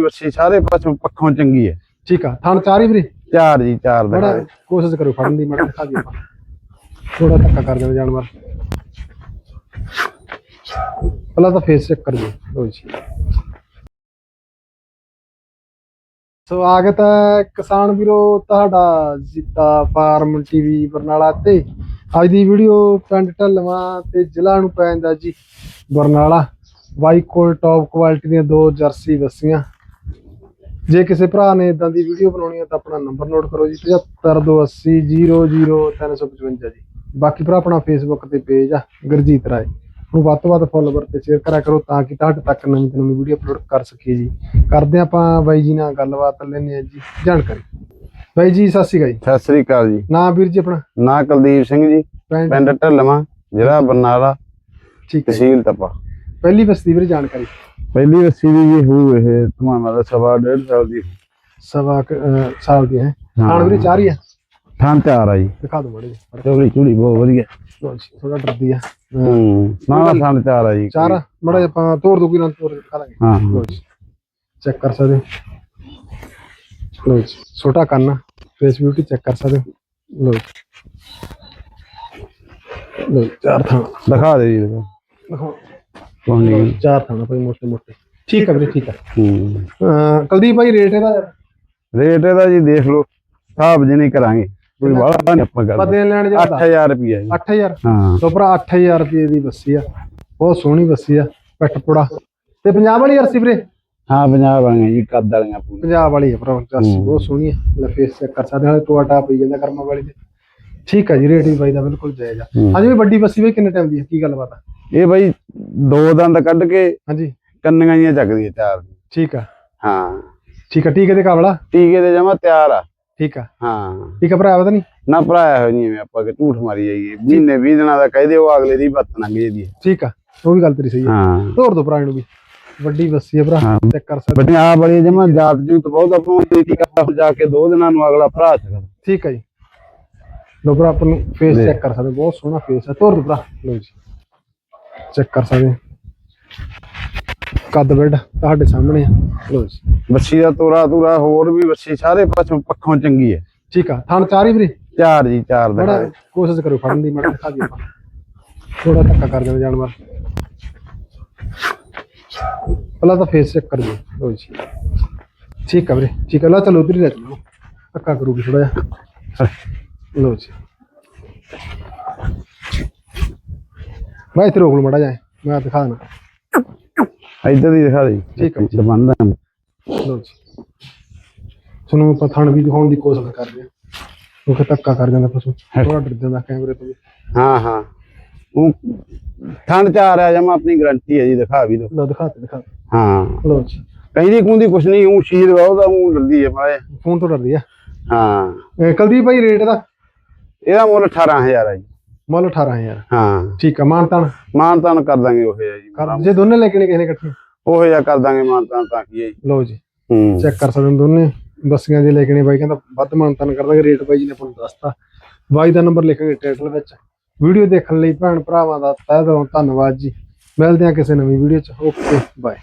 ਵੱਛੀ ਸਾਰੇ ਪਾਸੋਂ ਪੱਖੋਂ ਚੰਗੀ ਹੈ। ਠੀਕ ਆ ਥਣ ਚਾਰ ਹੀ ਵੀਰੇ? ਚਾਰ ਜੀ ਚਾਰ ਦਾ ਕੋਸ਼ਿਸ਼ ਕਰੋ ਫੜਨ ਦੀ ਮੈਂ ਦਿਖਾ ਦਿਓ। ਥੋੜਾ ਧੱਕਾ ਕਰ ਦੇਣਾ ਜਾਨਵਰ। ਪਹਿਲਾਂ ਤਾਂ ਫੇਸ ਚੈੱਕ ਕਰ ਦਿਓ ਲਓ ਜੀ। ਸਵਾਗਤ ਹੈ ਕਿਸਾਨ ਵੀਰੋ ਤੁਹਾਡਾ ਜੀਤਾ ਫਾਰਮ ਟੀਵੀ ਬਰਨਾਲਾ ਤੇ। ਅੱਜ ਦੀ ਵੀਡੀਓ ਪਿੰਡ ਢਲਵਾ ਤੇ ਜ਼ਿਲ੍ਹਾ ਨੂੰ ਪੈ ਜਾਂਦਾ ਜੀ ਬਰਨਾਲਾ। ਬਾਈ ਕੋਲ ਟੌਪ ਕੁਆਲਿਟੀ ਦੀਆਂ ਦੋ ਜਰਸੀ ਵੱਸੀਆਂ। ਜੇ ਕਿਸੇ ਭਰਾ ਨੇ ਇਦਾਂ ਦੀ ਵੀਡੀਓ ਬਣਾਉਣੀ ਹੈ ਤਾਂ ਆਪਣਾ ਨੰਬਰ ਨੋਟ ਕਰੋ ਜੀ 7528000355 ਜੀ। ਬਾਕੀ ਭਰਾ ਆਪਣਾ ਫੇਸਬੁੱਕ ਤੇ ਪੇਜ ਆ ਗੁਰਜੀਤ ਰਾਏ। ਨੂੰ ਵੱਧ ਤੋਂ ਵੱਧ ਫੋਲੋਵਰ ਤੇ ਸ਼ੇਅਰ ਕਰਿਆ ਕਰੋ ਤਾਂ ਕਿ ਤੁਹਾਡੇ ਤੱਕ ਨਵੀਂ ਤੋਂ ਨਵੀਂ ਵੀਡੀਓ ਅਪਲੋਡ ਕਰ ਸਕੀਏ ਜੀ। ਕਰਦੇ ਆਪਾਂ ਬਾਈ ਜੀ ਨਾਲ ਗੱਲਬਾਤ ਲੈਣੇ ਆ ਜੀ ਜਾਣਕਾਰੀ। ਬਾਈ ਜੀ ਸਤਿ ਸ਼੍ਰੀ ਅਕਾਲ ਜੀ। ਸਤਿ ਸ੍ਰੀ ਅਕਾਲ ਜੀ। ਨਾਮ ਵੀਰ ਜੀ ਆਪਣਾ? ਨਾਂ ਕੁਲਦੀਪ ਸਿੰਘ ਜੀ। ਪਿੰਡ? ਢਲਵਾਂ ਜ਼ਿਲ੍ਹਾ ਬਰਨਾਲਾ ਠੀਕ ਹੈ। ਤਹਿਸੀਲ ਤਪਾ। ਪਹਿਲੀ ਬਸਤੀ ਵੀਰ ਜਾਣਕਾਰੀ? ਪਹਿਲੀ ਵੱਛੀ ਦੀ ਜੀ ਹੂ ਇਹ ਤੁਹਾਨੂੰ ਦਾ ਸਵਾ ਡੇਢ ਸਾਲ ਦੀ। ਸਵਾ ਕੁ, ਅਹ, ਸਾਲ ਦੀ ਹੈ। ਹਾਂ। ਖਾਣ ਵੀਰੇ ਚਾਰ ਹੀ ਥਾਂ ਚਾਰ ਆ ਜੀ। ਦਿਖਾ ਦਿਓ ਮੜੇ ਚੌੜੀ ਚੂੜੀ ਬਹੁਤ ਵਧੀਆ। ਥੋੜਾ ਡਰਦੀ ਆ। ਹੂੰ। ਨਾ ਥਾਂ ਚਾਰ ਆ ਜੀ। ਚਾਰ ਮੜਾ ਆਪਾਂ ਤੋੜ ਦੋ ਕੋਈ ਨਾ ਤੋੜ ਕੇ ਦਿਖਾ ਦਾਂਗੇ ਹਾਂ ਜੀ ਚੈੱਕ ਕਰ ਸਕਦੇ ਹੋ? ਲੋ ਜੀ ਛੋਟਾ ਕੰਨ ਫੇਸ ਬਿਊਟੀ ਚੈੱਕ ਕਰ ਸਕਦੇ ਹੋ? ਲੋ ਜੀ। ਲੋ ਜੀ, ਚਾਰ ਥਾਂ। ਦਿਖਾ ਦੇ ਜੀ। ਦਿਖਾ। ਦਿਖਾਓ। ਜੀ, ਚਾਰ ਥਾਂ ਭਾਈ ਮੋਟੇ ਮੋਟੇ। ਠੀਕ ਹੈ ਵੀਰੇ ਠੀਕ ਹੈ ਹੂੰ। ਅਹ ਕੁਲਦੀਪ ਭਾਈ ਰੇਟ ਇਹਦਾ? ਰੇਟ ਇਹਦਾ ਜੀ ਦੇਖ ਲਓ ਹਿਸਾਬ ਜੇ ਨਹੀਂ ਕਰਾਂਗੇ। ਕੋਈ ਬਾਹਲਾ ਨਹੀਂ ਆਪਾਂ ਕਰਦੇ। ਪਤੇ ਲੈਣ ਜਾਂਦਾ 8000 ਰੁਪਿਆ ਜੀ। 8000 ਹਾਂ। ਸੋ ਭਰਾ 8000 ਰੁਪਏ ਦੀ ਬੱਸੀ ਆ। ਬਹੁਤ ਸੋਹਣੀ ਬੱਸੀ ਆ ਪਿੱਠ ਪੁੜਾ। ਤੇ ਪੰਜਾਬ ਵਾਲੀ ਅਰਸੀ ਵੀਰੇ? ਹਾਂ ਪੰਜਾਬ ਵਾਲੀਆਂ ਜੀ ਕੱਦ ਵਾਲੀਆਂ ਪੰਜਾਬ ਵਾਲੀ ਹੈ ਭਰਾ ਜਰਸੀ ਹੂੰ। ਬਹੁਤ ਸੋਹਣੀ ਹੈ ਲੈ ਫੇਸ ਚੈੱਕ ਕਰ ਸਕਦੇ ਹਾਂ ਟੋਆ ਟਾ ਪਈ ਜਾਂਦਾ ਕਰਮਾ ਵਾਲੀ ਤੇ। ਠੀਕ ਹੈ ਜੀ ਰੇਟ ਵੀ ਬਾਈ ਦਾ ਬਿਲਕੁਲ ਜਾਇਜ਼ ਆ। ਹਾਂਜੀ ਵੀ ਵੱਡੀ ਬੱਸੀ ਬਈ ਕਿੰਨੇ ਟਾਈਮ ਦੀ ਹੈ ਕੀ ਗੱਲਬਾਤ ਆ? ਇਹ ਬਾਈ ਦੋ ਦੰਦ ਕੱਢ ਕੇ ਹਾਂਜੀ। ਕੰਨੀਆਂ ਜੀਆਂ ਚੱਕਦੀ ਹੈ ਚਾਰ ਦੀ ਠੀਕ ਆ। ਹਾਂ। ਠੀਕ ਆ ਟੀਕੇ ਦੇ ਕਾਬਲਾ ਟੀਕੇ ਤੇ ਜਮਾ ਤਿਆਰ ਆ। ਠੀਕ ਆ। ਹਾਂ। ਠੀਕ ਆ ਭਰਾ ਪਤਾ ਨਹੀਂ? ਨਾ ਭਰਾਇਆ ਹੋਇਆ ਨਹੀਂ ਆਪਾਂ ਕਿ ਝੂਠ ਮਾਰੀ ਜਾਈਏ। ਮਹੀਨੇ 20 ਦਿਨਾਂ ਦਾ ਕਹਿ ਦਿਓ ਅਗਲੇ ਦੀ ਬੱਤ ਲੰਘ ਜਾਂਦੀ ਠੀਕ ਆ ਉਹ ਵੀ ਗੱਲ ਤੇਰੀ ਸਹੀ ਹਾਂ। ਤੋੜ ਦੋ ਭਰਾ ਇਹਨੂੰ ਵੀ। ਵੱਡੀ ਬੱਸੀ ਹੈ ਭਰਾ। ਚੈੱਕ ਕਰ ਸਕਦੇ ਬੱਟੀਆਂ ਆ ਬੜੀ ਜਮਾ ਜਾਤ ਜੂਤ ਬਹੁਤ ਆਪਾਂ ਟੀਕਾ ਜਾ ਕੇ ਦੋ ਦਿਨਾਂ ਨੂੰ ਅਗਲਾ ਭਰਾ ਸਕਦਾ ਠੀਕ ਹੈ ਜੀ। ਲੋ ਭਰਾ ਆਪਾਂ ਨੂੰ ਫੇਸ। ਚੈੱਕ ਕਰ ਸਕਦੇ ਬਹੁਤ ਸੋਹਣਾ ਫੇਸ ਹੈ। ਦੋ ਭਰਾ ਲੋ ਜੀ। ਚੈੱਕ ਕਰ ਸਕਦੇ। ਕੱਦ ਬੈਡ ਤੁਹਾਡੇ ਸਾਹਮਣੇ ਆ। ਲੋ ਜੀ। ਬੱਛੀ ਦਾ ਤੋਰਾ ਤੂਰਾ ਹੋਰ ਵੀ ਬੱਛੀ ਸਾਰੇ ਪਾਸੋਂ ਪੱਖੋਂ ਚੰਗੀ ਹੈ। ਠੀਕ ਆ। ਥਣ ਚਾਰ ਹੀ ਵੀਰੇ? ਚਾਰ ਜੀ ਚਾਰ ਦਾ ਬੜਾ ਕੋਸ਼ਿਸ਼ ਕਰੋ ਫੜਨ ਦੀ ਮੈਂ ਦਿਖਾ ਦਿਓ ਥੋੜਾ ਧੱਕਾ ਕਰ ਦੇਣਾ ਜਾਨਵਰ। ਪਹਿਲਾਂ ਤਾਂ ਫੇਸ ਚੈੱਕ ਕਰ ਦਿਓ ਲੋ ਜੀ। ਠੀਕ ਆ ਵੀਰੇ। ਠੀਕ ਆ। ਲਾ ਚਲੋ ਉਧਰ ਹੀ ਲੈ ਚਲੋ। ਧੱਕਾ ਕਰੂਗੀ ਥੋੜਾ ਜਿਹਾ। ਲੋ ਜੀ। ਮੈਂ ਇੱਥੇ ਰੋਕ ਲੂ ਮੜਾ ਜਾਏ ਮੈਂ ਦਿਖਾ ਦੇਣਾ ਇੱਧਰ ਦੀ ਦਿਖਾ ਦੇ। ਠੀਕ ਹੈ। ਦਬੰਦਾ ਲੋ ਜੀ। ਤੁਹਾਨੂੰ ਆਪਾਂ ਥਣ ਵੀ ਦਿਖਾਉਣ ਦੀ ਕੋਸ਼ਿਸ਼ ਕਰਦੇ ਆ ਕਿਉਂਕਿ ਧੱਕਾ ਕਰ ਜਾਂਦਾ ਪਸ਼ੂ ਥੋੜਾ ਡਰ ਜਾਂਦਾ ਕੈਮਰੇ ਤੋਂ ਵੀ। ਹਾਂ ਹਾਂ। ਉਹ ਠੰਡ ਚ ਆ ਰਿਹਾ ਜਮਾ ਆਪਣੀ ਗਰੰਟੀ ਹੈ ਜੀ ਦਿਖਾ ਵੀ ਦੋ ਲੋ ਦਿਖਾਤੇ ਦਿਖਾਤੇ ਹਾਂ। ਲੋ ਜੀ। ਕਹਿੰਦੀ ਕੁੰਦੀ ਕੁਛ ਨਹੀਂ ਉਹ ਸ਼ੀਰ ਵਾ ਉਹਦਾ ਉਹ ਡਰਦੀ ਹੈ ਮਾਏ। ਫੋਨ ਤੋਂ ਡਰਦੀ ਆ। ਹਾਂ। ਕੁਲਦੀਪ ਭਾਈ ਰੇਟ ਦਾ? ਇਹਦਾ ਮੁੱਲ 18000 ਹੈ ਜੀ। ਮੁੱਲ 18000 ਹਾਂ। ਠੀਕ ਆ ਮਾਨਤਾਨ ਮਾਨ ਤਾਨ? ਕਰ ਦਾਂਗੇ ਉਹ ਹੈ ਜੀ। ਕਰ ਜੇ ਦੋਨੇ ਲੈ ਕੇ ਨੇ ਕਿਸੇ ਨੇ ਇਕੱਠੇ? ਉਹ ਜਿਹਾ ਕਰ ਦਾਂਗੇ ਮਾਨ ਤਾਨ ਤਾਂ ਕੀ ਹੈ ਜੀ। ਲਓ ਜੀ। ਹੂੰ। ਚੈੱਕ ਕਰ ਸਕਦੇ ਹੋ ਦੋਨੇ। ਬੱਸੀਆਂ ਦੇ ਲੈ ਕੇ ਨੇ ਬਾਈ ਕਹਿੰਦਾ ਵੱਧ ਮਾਨਤਾਨ ਕਰ ਦਾਂਗੇ ਰੇਟ ਬਾਈ ਜੀ ਨੇ ਆਪਾਂ ਨੂੰ ਦੱਸਤਾ। ਬਾਈ ਦਾ ਨੰਬਰ ਲਿਖਾਂਗੇ ਟਾਈਟਲ ਵਿੱਚ। ਵੀਡੀਓ ਦੇਖਣ ਲਈ ਭੈਣ ਭਰਾਵਾਂ ਦਾ ਤਹਿ ਦਿਲੋਂ ਧੰਨਵਾਦ ਜੀ। ਮਿਲਦੇ ਹਾਂ ਕਿਸੇ ਨਵੀਂ ਵੀਡੀਓ 'ਚ। Okay bye.